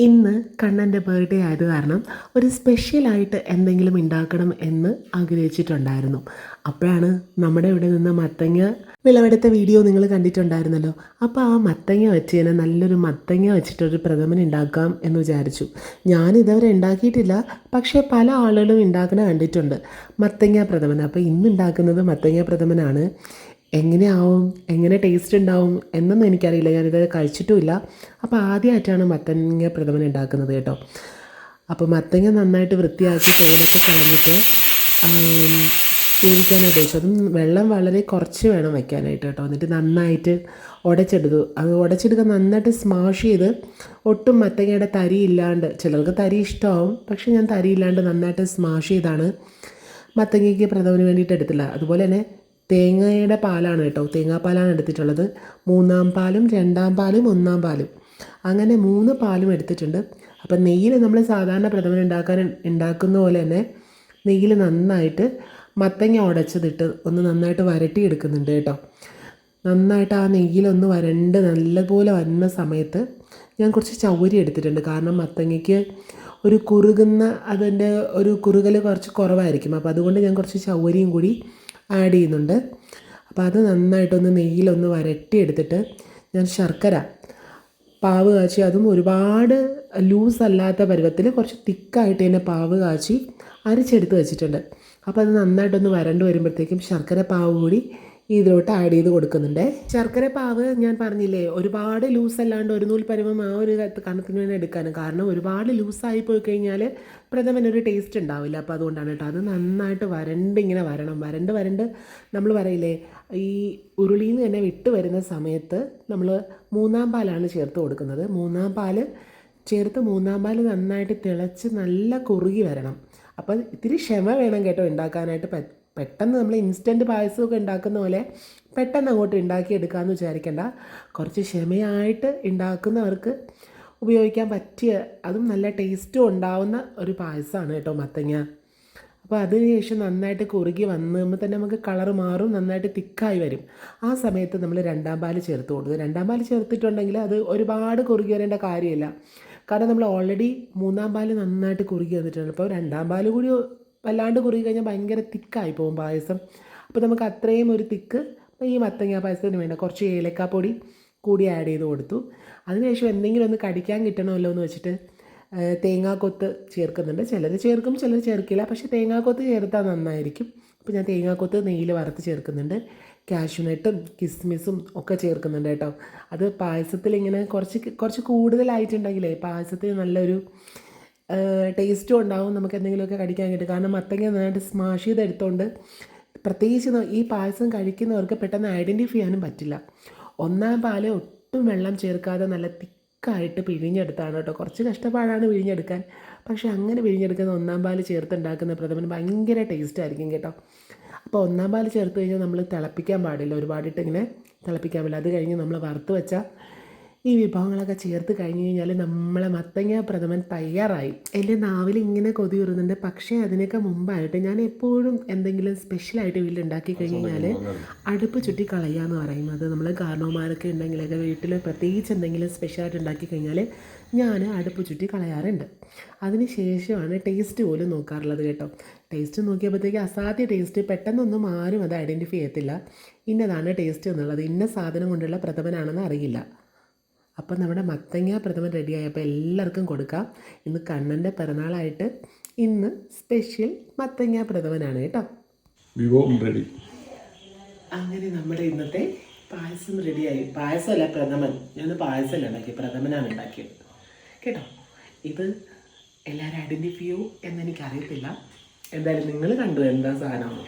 ഇന്ന് കണ്ണന്റെ ബർത്ത്ഡേ ആയത് കാരണം ഒരു സ്പെഷ്യലായിട്ട് എന്തെങ്കിലും ഉണ്ടാക്കണം എന്ന് ആഗ്രഹിച്ചിട്ടുണ്ടായിരുന്നു. അപ്പോഴാണ് നമ്മുടെ ഇവിടെ നിന്ന് മത്തങ്ങ വിളവെടുത്ത വീഡിയോ നിങ്ങൾ കണ്ടിട്ടുണ്ടായിരുന്നല്ലോ. അപ്പോൾ ആ മത്തങ്ങ വെച്ച് തന്നെ നല്ലൊരു മത്തങ്ങ വെച്ചിട്ടൊരു പ്രഥമൻ ഉണ്ടാക്കാം എന്ന് വിചാരിച്ചു. ഞാൻ ഇതുവരെ ഉണ്ടാക്കിയിട്ടില്ല പക്ഷേ പല ആളുകളും ഉണ്ടാക്കുന്ന കണ്ടിട്ടുണ്ട്. മത്തങ്ങ പ്രഥമൻ. അപ്പോൾ ഇന്ന് ഉണ്ടാക്കുന്നത് മത്തങ്ങ പ്രഥമനാണ്. എങ്ങനെയാവും? എങ്ങനെ ടേസ്റ്റ് ഉണ്ടാവും? എന്നൊന്നും എനിക്കറിയില്ല. ഞാനിത് കഴിച്ചിട്ടുമില്ല. അപ്പോൾ ആദ്യമായിട്ടാണ് മത്തങ്ങ പ്രഥമൻ ഉണ്ടാക്കുന്നത് കേട്ടോ. അപ്പോൾ മത്തങ്ങ നന്നായിട്ട് വൃത്തിയാക്കി തോലൊക്കെ കളഞ്ഞിട്ട് വേവിക്കാനായിട്ട് വെച്ചു അതും വെള്ളം വളരെ കുറച്ച് വേണം വയ്ക്കാനായിട്ട് കേട്ടോ. എന്നിട്ട് നന്നായിട്ട് ഉടച്ചെടുത്തു. അത് ഉടച്ചെടുക്കാൻ നന്നായിട്ട് സ്മാഷ് ചെയ്ത് ഒട്ടും മത്തങ്ങയുടെ തരി ഇല്ലാണ്ട് ചിലർക്ക് തരി ഇഷ്ടമാവും പക്ഷേ ഞാൻ തരി ഇല്ലാണ്ട് നന്നായിട്ട് സ്മാഷ് ചെയ്താണ് മത്തങ്ങയ്ക്ക് പ്രഥമന് വേണ്ടിയിട്ട് എടുത്തില്ല അതുപോലെ തന്നെ തേങ്ങയുടെ പാലാണ് കേട്ടോ. തേങ്ങാപ്പാലാണ് എടുത്തിട്ടുള്ളത്. മൂന്നാം പാലും രണ്ടാം പാലും ഒന്നാം പാലും. അങ്ങനെ മൂന്ന് പാലും എടുത്തിട്ടുണ്ട്. അപ്പം നെയ്യിൽ നമ്മൾ സാധാരണ പ്രഥമൻ ഉണ്ടാക്കാൻ ഉണ്ടാക്കുന്ന പോലെ തന്നെ നെയ്യിൽ നന്നായിട്ട് മത്തങ്ങ ഉടച്ചതിട്ട് ഒന്ന് നന്നായിട്ട് വരട്ടി എടുക്കുന്നുണ്ട് കേട്ടോ. നന്നായിട്ട് ആ നെയ്യിലൊന്ന് വരണ്ട് നല്ലപോലെ വരുന്ന സമയത്ത് ഞാൻ കുറച്ച് ചൗരി എടുത്തിട്ടുണ്ട്. കാരണം മത്തങ്ങയ്ക്ക് ഒരു കുറുകുന്ന അതിന്റെ ഒരു കുറുകൽ കുറച്ച് കുറവായിരിക്കും. അപ്പോൾ അതുകൊണ്ട് ഞാൻ കുറച്ച് ചൗരിയും കൂടി ആഡ് ചെയ്യുന്നുണ്ട്. അപ്പോൾ അത് നന്നായിട്ടൊന്ന് നെയ്യിലൊന്ന് വരട്ടി എടുത്തിട്ട് ഞാൻ ശർക്കര പാവ് കാച്ചി അതും ഒരുപാട് ലൂസ് അല്ലാത്ത പരുവത്തിൽ കുറച്ച് തിക്കായിട്ട് തന്നെ പാവ് കാച്ചി അരിച്ചെടുത്ത് വെച്ചിട്ടുണ്ട്. അപ്പോൾ അത് നന്നായിട്ടൊന്ന് വരണ്ട് വരുമ്പോഴത്തേക്കും ശർക്കര പാവ് കൂടി ഇതിലോട്ട് ആഡ് ചെയ്ത് കൊടുക്കുന്നുണ്ട്. ശർക്കര പാവ് ഞാൻ പറഞ്ഞില്ലേ ഒരുപാട് ലൂസ് അല്ലാണ്ട് ഒരു നൂൽ പരമം ആ ഒരു കണക്കിന് വേണ്ടി എടുക്കാനും. കാരണം ഒരുപാട് ലൂസായി പോയി കഴിഞ്ഞാൽ പ്രഥമനൊരു ടേസ്റ്റ് ഉണ്ടാവില്ല. അപ്പോൾ അതുകൊണ്ടാണ് കേട്ടോ അത് നന്നായിട്ട് വരണ്ട് ഇങ്ങനെ വരണം. വരണ്ട് വരണ്ട് നമ്മൾ പറയില്ലേ ഈ ഉരുളിയിൽ നിന്ന് തന്നെ വിട്ട് വരുന്ന സമയത്ത് നമ്മൾ മൂന്നാം പാലാണ് ചേർത്ത് കൊടുക്കുന്നത്. മൂന്നാം പാൽ ചേർത്ത് മൂന്നാം പാൽ നന്നായിട്ട് തിളച്ച് നല്ല കുറുകി വരണം. അപ്പം ഇത്തിരി ക്ഷമ വേണം കേട്ടോ ഉണ്ടാക്കാനായിട്ട് പെട്ടെന്ന് നമ്മൾ ഇൻസ്റ്റന്റ് പായസമൊക്കെ ഉണ്ടാക്കുന്ന പോലെ പെട്ടെന്ന് അങ്ങോട്ട് ഉണ്ടാക്കിയെടുക്കാമെന്ന് വിചാരിക്കേണ്ട. കുറച്ച് ക്ഷമയായിട്ട് ഉണ്ടാക്കുന്നവർക്ക് ഉപയോഗിക്കാൻ പറ്റിയ അതും നല്ല ടേസ്റ്റും ഉണ്ടാവുന്ന ഒരു പായസമാണ് കേട്ടോ മത്തങ്ങ. അപ്പോൾ അതിനുശേഷം നന്നായിട്ട് കുറുകി വന്നുമ്പോൾ തന്നെ നമുക്ക് കളർ മാറും നന്നായിട്ട് തിക്കായി വരും. ആ സമയത്ത് നമ്മൾ രണ്ടാം പാൽ ചേർത്ത് കൊടുക്കും രണ്ടാം പാൽ ചേർത്തിട്ടുണ്ടെങ്കിൽ അത് ഒരുപാട് കുറുകി വരേണ്ട കാര്യമില്ല. കാരണം നമ്മൾ ഓൾറെഡി മൂന്നാം പാൽ നന്നായിട്ട് കുറുകി വന്നിട്ടുണ്ട്. അപ്പോൾ രണ്ടാം പാൽ കൂടി വല്ലാണ്ട് കുറുകി കഴിഞ്ഞാൽ ഭയങ്കര തിക്കായി പോകും പായസം. അപ്പോൾ നമുക്ക് അത്രയും ഒരു തിക്ക് ഈ മത്തങ്ങ പായസത്തിന് വേണ്ട. കുറച്ച് ഏലക്കാപ്പൊടി കൂടി ആഡ് ചെയ്ത് കൊടുത്തു. അതിനുശേഷം എന്തെങ്കിലും ഒന്ന് കടിക്കാൻ കിട്ടണമല്ലോ എന്ന് വെച്ചിട്ട് തേങ്ങാക്കൊത്ത് ചേർക്കുന്നുണ്ട്. ചിലർ ചേർക്കും ചിലർ ചേർക്കില്ല. പക്ഷേ തേങ്ങാക്കൊത്ത് ചേർത്താൽ നന്നായിരിക്കും. അപ്പോൾ ഞാൻ തേങ്ങാക്കൊത്ത് നെയ്യിൽ വറുത്ത് ചേർക്കുന്നുണ്ട്. കാഷ്യൂനട്ടും കിസ്മിസും ഒക്കെ ചേർക്കുന്നുണ്ട് കേട്ടോ. അത് പായസത്തിൽ ഇങ്ങനെ കുറച്ച് കുറച്ച് കൂടുതലായിട്ടുണ്ടെങ്കിലേ പായസത്തിന് നല്ലൊരു ടേസ്റ്റും ഉണ്ടാവും നമുക്ക് എന്തെങ്കിലുമൊക്കെ കടിക്കാൻ കിട്ടും. കാരണം മത്തങ്ങ നന്നായിട്ട് സ്മാഷ് ചെയ്തെടുത്തോണ്ട് പ്രത്യേകിച്ച് ഈ പായസം കഴിക്കുന്നവർക്ക് പെട്ടെന്ന് ഐഡന്റിഫൈ ചെയ്യാനും പറ്റില്ല. ഒന്നാം പാൽ ഒട്ടും വെള്ളം ചേർക്കാതെ നല്ല തിക്കായിട്ട് പിഴിഞ്ഞെടുത്താണ് കേട്ടോ. കുറച്ച് കഷ്ടപ്പാടാണ് പിഴിഞ്ഞെടുക്കാൻ. പക്ഷേ അങ്ങനെ പിഴിഞ്ഞെടുക്കുന്ന ഒന്നാം പാൽ ചേർത്തുണ്ടാക്കുന്ന പ്രഥമന് ഭയങ്കര ടേസ്റ്റ് ആയിരിക്കും കേട്ടോ. അപ്പോൾ ഒന്നാം പാൽ ചേർത്ത് കഴിഞ്ഞാൽ നമ്മൾ തിളപ്പിക്കാൻ പാടില്ല. ഒരുപാടിട്ട് ഇങ്ങനെ തിളപ്പിക്കാൻ പാടില്ല. അത് കഴിഞ്ഞ് നമ്മൾ വറുത്ത് വെച്ച ഈ വിഭവങ്ങളൊക്കെ ചേർത്ത് കഴിഞ്ഞ് കഴിഞ്ഞാൽ നമ്മളെ മത്തങ്ങ പ്രഥമൻ തയ്യാറായി. എന്റെ നാവിൽ ഇങ്ങനെ കൊതി വരുന്നുണ്ട് പക്ഷേ അതിനൊക്കെ മുമ്പായിട്ട് ഞാൻ എപ്പോഴും എന്തെങ്കിലും സ്പെഷ്യലായിട്ട് കഴിഞ്ഞ് കഴിഞ്ഞാൽ അടുപ്പ് ചുറ്റി കളയുക പറയും. അത് നമ്മൾ കാരണവന്മാരൊക്കെ ഉണ്ടെങ്കിലൊക്കെ വീട്ടിൽ പ്രത്യേകിച്ച് എന്തെങ്കിലും സ്പെഷ്യലായിട്ട് ഉണ്ടാക്കി കഴിഞ്ഞാൽ ഞാൻ അടുപ്പ് ചുറ്റി കളയാറുണ്ട്. അതിന് ശേഷമാണ് ടേസ്റ്റ് പോലും നോക്കാറുള്ളത് കേട്ടോ. ടേസ്റ്റ് നോക്കിയപ്പോഴത്തേക്ക് അസാധ്യ ടേസ്റ്റ് പെട്ടെന്നൊന്നും ആരും അത് ഐഡന്റിഫൈ ചെയ്യത്തില്ല. ഇന്നതാണ് ടേസ്റ്റ് എന്നുള്ളത്. ഇന്ന സാധനം കൊണ്ടുള്ള പ്രഥമനാണെന്ന് അറിയില്ല. അപ്പം നമ്മുടെ മത്തങ്ങ പ്രഥമൻ റെഡിയായപ്പോൾ എല്ലാവർക്കും കൊടുക്കാം. ഇന്ന് കണ്ണന്റെ പിറന്നാളായിട്ട് ഇന്ന് സ്പെഷ്യൽ മത്തങ്ങ പ്രഥമനാണ് കേട്ടോ. വിഭവം റെഡി അങ്ങനെ നമ്മുടെ ഇന്നത്തെ പായസം റെഡിയായി പായസമല്ല പ്രഥമൻ. ഞാൻ പായസമല്ല ഉണ്ടാക്കി പ്രഥമനാണ് ഉണ്ടാക്കിയത്. കേട്ടോ? ഇത് എല്ലാവരും ഐഡന്റിഫൈ ചെയ്യൂ എന്നെനിക്കറിയത്തില്ല എന്തായാലും നിങ്ങൾ കണ്ടു എന്താ സാധനം.